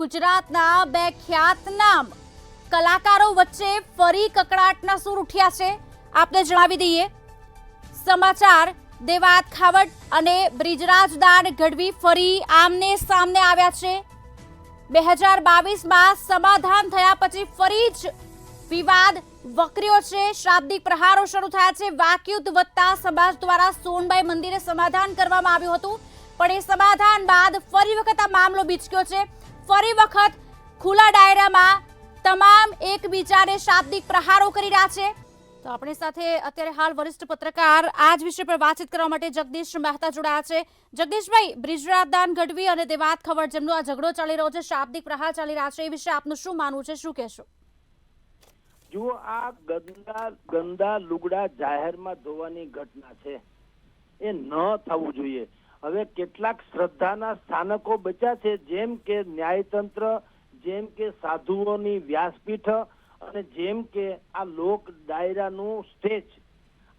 ગુજરાતના બે ખ્યાતનામ કલાકારો વચ્ચે ફરી કકડાટના સૂર ઉઠ્યા છે. આપને જણાવી દઈએ. સમાચાર, દેવાત ખાવટ અને બ્રિજરાજ દાન ગઢવી ફરી આમને સામને આવ્યા છે. બે હજાર બાવીસમાં સમાધાન થયા પછી ફરી જ વિવાદ વકર્યો છે. શાબ્દિક પ્રહારો શરૂ થયા છે. વાકયુદ્ધ વધતા સમાજ દ્વારા સોનબાઈ મંદિરે સમાધાન કરવામાં આવ્યું હતું. પણ એ સમાધાન બાદ ફરી વખત આ મામલો બીચક્યો છે. ફરી વખત ખુલ્લા ડાયરામાં તમામ એકબીજાને શાબ્દિક પ્રહારો કરી રહ્યા છે. તો આપણી સાથે અત્યારે હાલ વરિષ્ઠ પત્રકાર આ વિષય પર વાતચીત કરવા માટે જગદીશ મહેતા જોડાયા છે. જગદીશભાઈ, બ્રિજરાજદાન ગઢવી અને દેવાત ખબર જેમનો આ ઝઘડો ચાલી રહ્યો છે, શાબ્દિક પ્રહાર ચાલી રહ્યા છે, એ વિશે આપનું શું માનવું છે, શું કહેશો? જુઓ આ ગંદા ગંદા લુગડા જાહેરમાં ધોવાની ઘટના છે, એ ન થવું જોઈએ. હવે કેટલાક શ્રદ્ધાના સ્થાનકો બચ્યા છે, જેમ કે ન્યાયતંત્ર, જેમ કે સાધુઓની વ્યાસપીઠ અને જેમ કે આ લોક ડાયરાનું સ્ટેજ.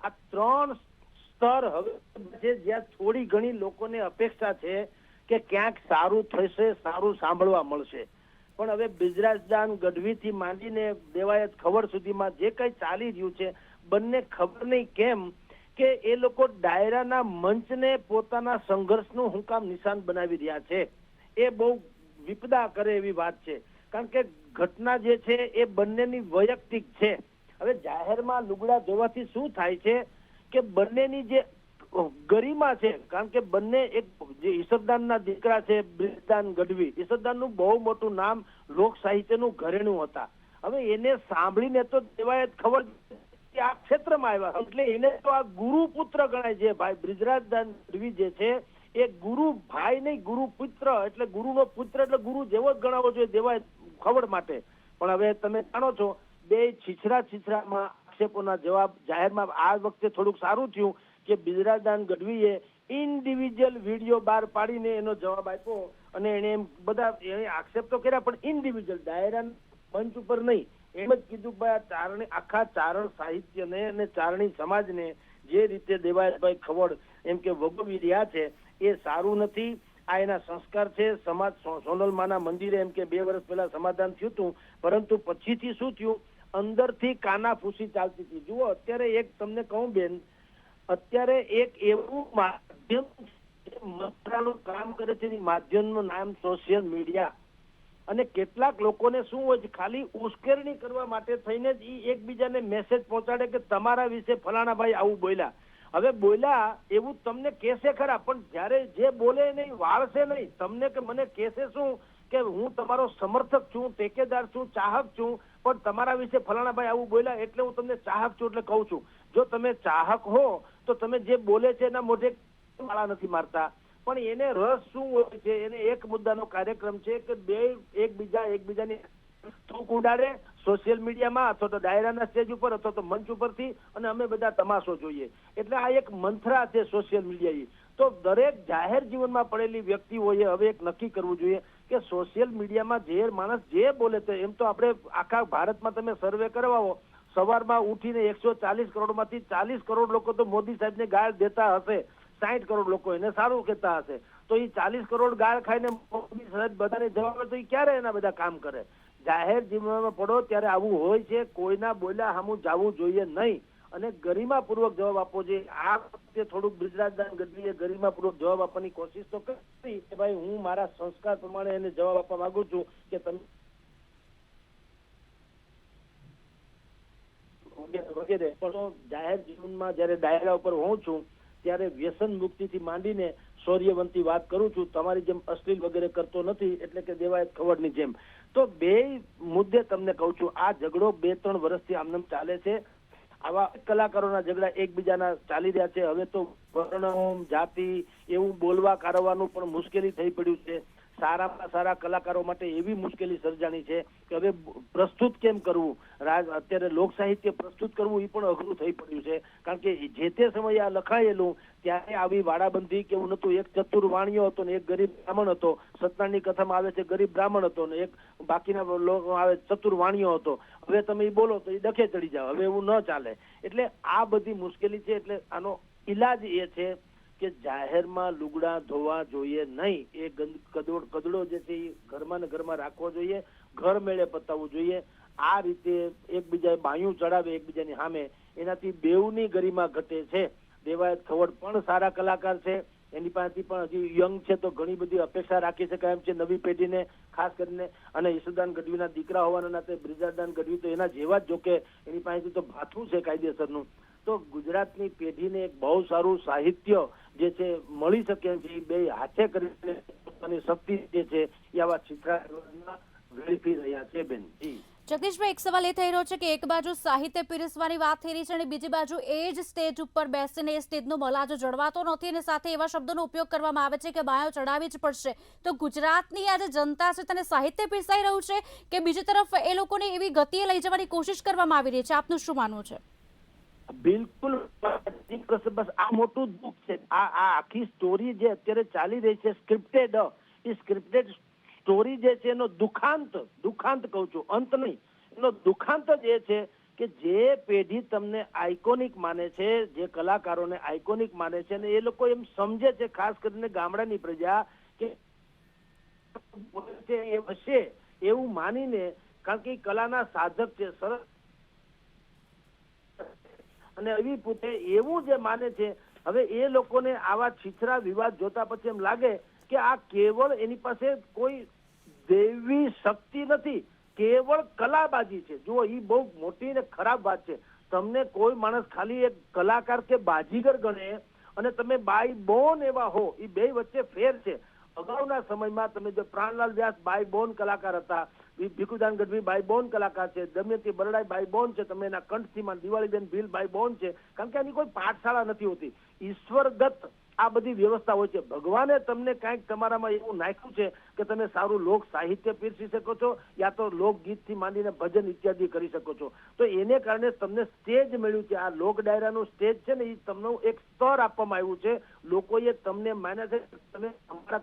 આ ત્રણ સ્તર હવે જ્યાં થોડી ઘણી લોકોને અપેક્ષા છે કે ક્યાંક સારું થશે, સારું સાંભળવા મળશે. પણ હવે બિજરાજદાન ગઢવીથી માંડીને દેવાયત ખબર સુધીમાં જે કઈ ચાલી રહ્યું છે, બંને ખબર નહીં કેમ કે એ લોકો ડાયરાના મંચને પોતાના સંઘર્ષનું હું કામ નિશાન બનાવી રહ્યા છે. એ બહુ વિપદા કરે એવી વાત છે. કારણ કે ઘટના જે છે એ બંનેની વૈયક્તિક છે. હવે જાહેરમાં લુગડા ધોવાથી શું થાય છે કે બંનેની જે ગરિમા છે, કારણ કે બંને એક જે ઈશ્વરદાનના દીકરા છે બ્રિજદાન ગઢવી ઈશ્વરદાનનું બહુ મોટું નામ લોક સાહિત્યનું ઘરેણું હતા. હવે એને સાંભળીને તો દેવાયત ખબર કે આ ક્ષેત્રમાં આવ્યા એટલે એને તો આ ગુરુ પુત્ર ગણાય છે. ભાઈ બ્રિજરાજદાન ગઢવી જે છે, એ ગુરુ ભાઈ નહીં, ગુરુ પુત્ર. એટલે ગુરુનો પુત્ર એટલે ગુરુ જેવો જ ગણાવો જોઈએ દેવાય ખબર માટે. પણ હવે તમે જાણો છો, બે છીછરા છીછરામાં આક્ષેપોના જવાબ જાહેરમાં આ વખતે થોડુંક સારું થયું કે બિજરાદાન ગઢવીએ ઇન્ડિવિજ્યુઅલ વીડિયો બહાર પાડીને એનો જવાબ આપ્યો અને એને એમ બધા એને આક્ષેપ તો કર્યા, પણ ઇન્ડિવિજ્યુઅલ ડાયરા મંચ ઉપર નહીં. એમ જ કીધું ભાઈ આ ચારણી આખા ચારણ સાહિત્યને અને ચારણી સમાજને જે રીતે દેવાયતભાઈ ખવડ એમ કે વગોવી રહ્યા છે એ સારું નથી. આ એના સંસ્કાર છે. સમાજ સોનલમાના મંદિરે એમ કે બે વર્ષ પહેલા સમાધાન થયું હતું. પરંતુ પછીથી શું થયું? અંદરથી કાના ફૂસી ચાલતી હતી. જુઓ અત્યારે એક તમને કહું બેન અત્યારે એક એવું માધ્યમ છે, મંત્રાનું કામ કરે છે માધ્યમનું નામ સોશિયલ મીડિયા અને કેટલાક લોકોને શું હોય છે, ખાલી ઉશ્કેરણી કરવા માટે થઈને જ એ એકબીજાને મેસેજ પહોંચાડે કે તમારા વિશે ફલાણા ભાઈ આવું બોલ્યા. હવે બોલ્યા એવું તમને કહેશે ખરા, પણ જ્યારે જે બોલે નહીં વાળશે નહીં. તમને કે મને કહેશે શું કે હું તમારો સમર્થક છું, ટેકેદાર છું, ચાહક છું, પણ તમારા વિશે ફલાણા ભાઈ આવું બોલ્યા એટલે હું તમને ચાહક છું એટલે કહું છું. જો તમે ચાહક હો, તો તમે જે બોલે છે એના મોઢે માળા નથી મારતા. પણ એને રસ શું હોય છે? એને એક મુદ્દાનો કાર્યક્રમ છે કે બે એકબીજા એકબીજાની થૂક ઉડાડે સોશિયલ મીડિયામાં અથવા તો ડાયરાના સ્ટેજ ઉપર અથવા તો મંચ ઉપરથી અને અમે બધા તમાશો જોઈએ. એટલે આ એક મંથરા છે સોશિયલ મીડિયા તો દરેક જાહેર જીવનમાં પડેલી વ્યક્તિઓએ હવે એક નક્કી કરવું જોઈએ કે સોશિયલ મીડિયામાં જે માણસ જે બોલે તે એમ તો આપણે આખા ભારતમાં તમે સર્વે કરવાઓ સવારમાં ઉઠીને એકસો ચાલીસ કરોડમાંથી ચાલીસ કરોડ લોકો તો મોદી સાહેબને ગાળ દેતા હશે. સાઠ કરોડ લોકો એને સારું કહેતા હશે. તો એ ચાલીસ કરોડ ગાળ ખાઈને મોદી સાહેબ બધાને જવાબ તો એ ક્યારે એના બધા કામ કરે? જાહેર જીવનમાં પડો ત્યારે આવું હોય છે, કોઈના બોલ્યા સામું જાવું જોઈએ નહીં. અને ગરિમાપૂર્વક જવાબ આપવો જોઈએ. આ વખતે થોડુંક બ્રિજરાજદાન ગઢવીએ ગરિમાપૂર્વક જવાબ આપવાની કોશિશ તો કરી કે ભાઈ હું મારા સંસ્કાર પ્રમાણે એને જવાબ આપવા માંગુ છું કે તમે વગેરે પણ જાહેર જીવનમાં જ્યારે ડાયરા ઉપર હોઉં છું ત્યારે વ્યસન મુક્તિથી માંડીને શૌર્યવંતી વાત કરું છું. તમારી જેમ અશ્લીલ વગેરે કરતો નથી, એટલે કે દેવાયત ખબરની જેમ. તો બે મુદ્દે તમને કહું છું. આ ઝઘડો બે ત્રણ વર્ષથી આમનેમ ચાલે છે. આવા કલાકારોના ઝઘડા એકબીજાના ચાલી રહ્યા છે. હવે તો વર્ણ જાતિ, એવું બોલવા કારવાનું પણ મુશ્કેલી થઈ પડ્યું છે. સારામાં સારા કલાકારો માટે એવી મુશ્કેલી સર્જાણી છે કે હવે પ્રસ્તુત કેમ કરવું? રાજ અત્યારે લોક સાહિત્ય પ્રસ્તુત કરવું એ પણ અઘરું થઈ પડ્યું છે. કારણ કે જે તે સમયે આ લખાયેલું, ત્યારે આવી વાડાબંધી કે એવું નતું એક ચતુર વાણિયો હતો ને એક ગરીબ બ્રાહ્મણ હતો. સત્યનારાયણની કથામાં આવે છે ગરીબ બ્રાહ્મણ હતો ને એક બાકીના લોકો આવે ચતુર વાણિયો હતો. હવે તમે એ બોલો તો એ ડખે ચડી જાવ હવે એવું ન ચાલે. એટલે આ બધી મુશ્કેલી છે એટલે આનો ઈલાજ એ છે કે જાહેરમાં લુગડા ધોવા જોઈએ નહીં. એ કદોડ, કદડો જે છે એ ઘરમાં ને ઘરમાં રાખવો જોઈએ. ઘર મેળે પતાવવું જોઈએ. આ રીતે એકબીજાએ બાયું ચડાવે એકબીજાની સામે. એનાથી બેઉની ગરિમા ઘટે છે. દેવાયત ખવડ પણ સારા કલાકાર છે. એની પાસેથી પણ હજી યંગ છે તો ઘણી બધી અપેક્ષા રાખી શકાય એમ છે નવી પેઢીને, ખાસ કરીને. અને ઈશુદાન ગઢવીના દીકરા હોવાના નાતે બ્રિજાદાન ગઢવી તો એના જેવા જ જોકે એની પાસેથી તો ભાથું છે કાયદેસરનું. તો ગુજરાતની પેઢીને એક બહુ સારું સાહિત્ય જે છે મળી શકે છે બે હાથે કરીને પોતાની શક્તિ જે છે એ આવા ચિત્રા વેડફી રહ્યા છે બેન. જગદીશભાઈ, એક સવાલ એ થઈ રહ્યો છે કે એક બાજુ સાહિત્ય પીરસવાની વાત થઈ રહી છે અને બીજી બાજુ એ જ સ્ટેજ ઉપર બેસીને એ સ્ટેજનો મલાજો જળવાતો નથી અને સાથે એવા શબ્દોનો ઉપયોગ કરવામાં આવે છે કે બાયો ચડાવી જ પડશે. તો ગુજરાતની આ જે જનતા છે તેને સાહિત્ય પીરસાઈ રહ્યું છે કે બીજી તરફ એ લોકોને એવી ગતિએ લઈ જવાની કોશિશ કરવામાં આવી રહી છે? આપનું શું માનવું છે? બિલકુલ બસ આ મોટું દુઃખ છે. આ આ આખી સ્ટોરી જે અત્યારે ચાલી રહી છે સ્ક્રિપ્ટેડ એ સ્ક્રિપ્ટેડ સ્ટોરી જે છે, એનો દુખાંત દુખાંત કહું છું, અંત નહીં. એનો દુખાંત જ એ છે કે જે પેઢી તમને આઇકોનિક માને છે, જે કલાકારોને આઇકોનિક માને છે અને એ લોકો એમ સમજે છે, ખાસ કરીને ગામડાની પ્રજા, કે એ હશે એવું માનીને કારણ કે કલાના સાધક છે, સરસ અને એવી પૂછે, એવું જે માને છે, હવે એ લોકોને આવા છીછરા વિવાદ જોતા પછી એમ લાગે કે આ કેવળ એની પાસે કોઈ દેવી શક્તિ નથી, કેવળ કલાબાજી છે. જુઓ એ બહુ મોટી ને ખરાબ વાત છે. તમને કોઈ માણસ ખાલી એક કલાકાર કે બાજીગર ગણે અને તમે બાઈ બોન એવા હો એ બે વચ્ચે ફેર છે. અગાઉના સમયમાં તમે જો પ્રાણલાલ વ્યાસ બાય બોન કલાકાર હતા ભીખુદાન ગઢવી બાય બોન કલાકાર છે, દમયંતી બરડાઈ બાય બોન છે, તમે એના કંઠથી માં દિવાળીબેન ભીલ બાય બોન છે. કારણ કે આની કોઈ પાઠશાળા નથી હોતી. ઈશ્વરગત આ બધી વ્યવસ્થા હોય છે. ભગવાને તમને કાંઈક તમારામાં એવું નાખ્યું છે કે તમે સારું લોક સાહિત્ય પીરસી શકો છો, યા તો લોકગીતથી માંડીને ભજન ઇત્યાદિ કરી શકો છો. તો એને કારણે તમને સ્ટેજ મળ્યું છે. આ લોક ડાયરાનું સ્ટેજ છે ને એ તમને એક સ્તર આપવામાં આવ્યું છે. લોકોએ તમને માન્યા છે તમે અમારા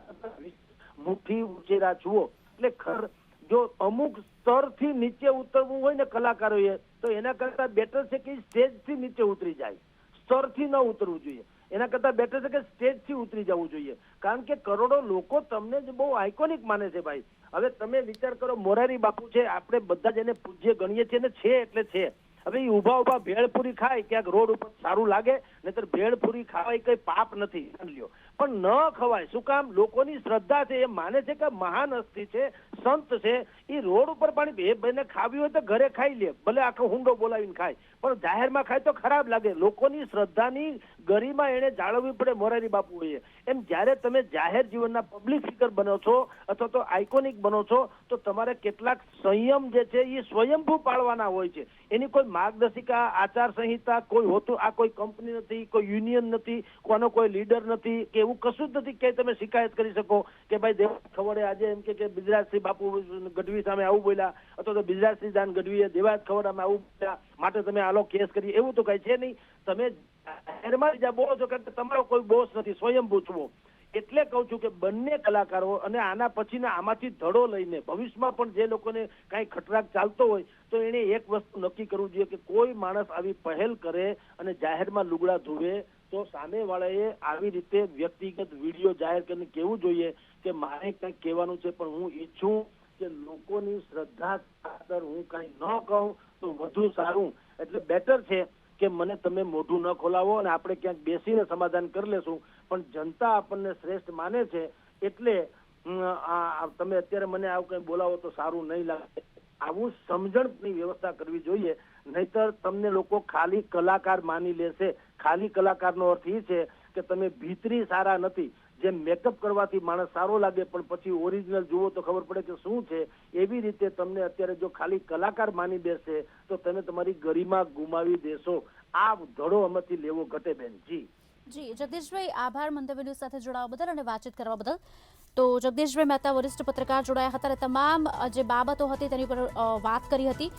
મુઠ્ઠી ઉછેરા જુઓ. એટલે ખર જો અમુક સ્તરથી નીચે ઉતરવું હોય ને કલાકારોએ, તો એના કરતા બેટર છે કે સ્ટેજથી નીચે ઉતરી જાય. સ્તરથી ન ઉતરવું જોઈએ. એના કરતા બેટર છે કે સ્ટેજથી ઉતરી જવું જોઈએ. કારણ કે કરોડો લોકો તમને જ બહુ આઇકોનિક માને છે ભાઈ. હવે તમે વિચાર કરો મોરારી બાપુ છે, આપણે બધા જ એને પૂજ્ય ગણીએ છીએ ને છે એટલે છે. હવે એ ઊભા ઊભા ભેળપુરી ખાય, ક્યાંક રોડ ઉપર સારું લાગે, નહીતર ભેળપુરી ખાવાય કઈ પાપ નથી લ્યો. પણ ન ખવાય. શું કામ? લોકોની શ્રદ્ધા છે, એ માને છે કે મહાન હસ્તી છે, સંત છે એ રોડ ઉપર પાણી એ ભાઈને ખાવી હોય તો ઘરે ખાઈ લે. ભલે આખો હુંડો બોલાવીને ખાય. પણ જાહેરમાં ખાય તો ખરાબ લાગે. લોકોની શ્રદ્ધાની ગરિમા એને જાળવવી પડે મોરારી બાપુએ. એમ જ્યારે તમે જાહેર જીવનના પબ્લિક ફિગર બનો છો અથવા તો આઇકોનિક બનો છો, તો તમારે કેટલાક સંયમ જે છે એ સ્વયંભૂ પાળવાના હોય છે. એની કોઈ માર્ગદર્શિકા, આચાર સંહિતા કોઈ હોતું, આ કોઈ કંપની નથી, કોઈ યુનિયન નથી, કોનો કોઈ લીડર નથી, કે એવું કશું જ નથી કે તમે શિકાયત કરી શકો કે ભાઈ દેવ ખવડે આજે એમ કે બિજરાજસિંહ બાપુ ગઢવી સામે આવું બોલ્યા. અથવા તો બિજરાજસિંહ દાન ગઢવીએ દેવાયત ખવડ સામે આવું બોલ્યા. માટે તમે આલો કેસ કરી. એવું તો કઈ છે નહીં. તમે જાહેરમાં જ્યાં બોલો છો કારણ કે તમારો કોઈ બોસ નથી. સ્વયં પૂછવો એટલે કહું છું કે બંને કલાકારો અને આના પછીના આમાંથી ધડો લઈને ભવિષ્યમાં પણ જે લોકોને કાંઈ ખટરાક ચાલતો હોય, તો એને એક વસ્તુ નક્કી કરવું જોઈએ કે કોઈ માણસ આવી પહેલ કરે અને જાહેરમાં લુગડા ધોવે, તો સામેવાળાએ આવી રીતે વ્યક્તિગત વીડિયો જાહેર કરીને કહેવું જોઈએ કે મારે કંઈક કહેવાનું છે, પણ હું ઈચ્છું કે લોકોની શ્રદ્ધા ખાતર હું કઈ ન કહું તો વધુ સારું. એટલે બેટર છે કે મને તમે મોઢું ન ખોલાવો અને આપણે ક્યાંક બેસીને સમાધાન કરી લેશું. પણ જનતા આપણને શ્રેષ્ઠ માને છે એટલે તમે અત્યારે મને આવું કંઈ બોલાવો તો સારું નહીં લાગે. આવું સમજણની વ્યવસ્થા કરવી જોઈએ. નહીતર તમને લોકો ખાલી કલાકાર માની લેશે. ખાલી કલાકારનો અર્થ એ છે કે તમે ભીતરી સારા નથી. જેમ મેકઅપ કરવાથી માણસ સારો લાગે, પણ પછી ઓરિજિનલ જુઓ તો ખબર પડે કે શું છે. એવી રીતે તમને અત્યારે જો ખાલી કલાકાર માની બેસે, તો તમે તમારી ગરિમા ગુમાવી દેશો. આ ધડો આમાંથી લેવો ઘટે બેન, જી. જી, જગદીશભાઈ, આભાર મંતવ્ય સાથે જોડાવા બદલ અને વાતચીત કરવા બદલ. તો જગદીશભાઈ મહેતા વરિષ્ઠ પત્રકાર જોડાયા હતા અને તમામ જે બાબતો હતી તેની પર વાત કરી હતી.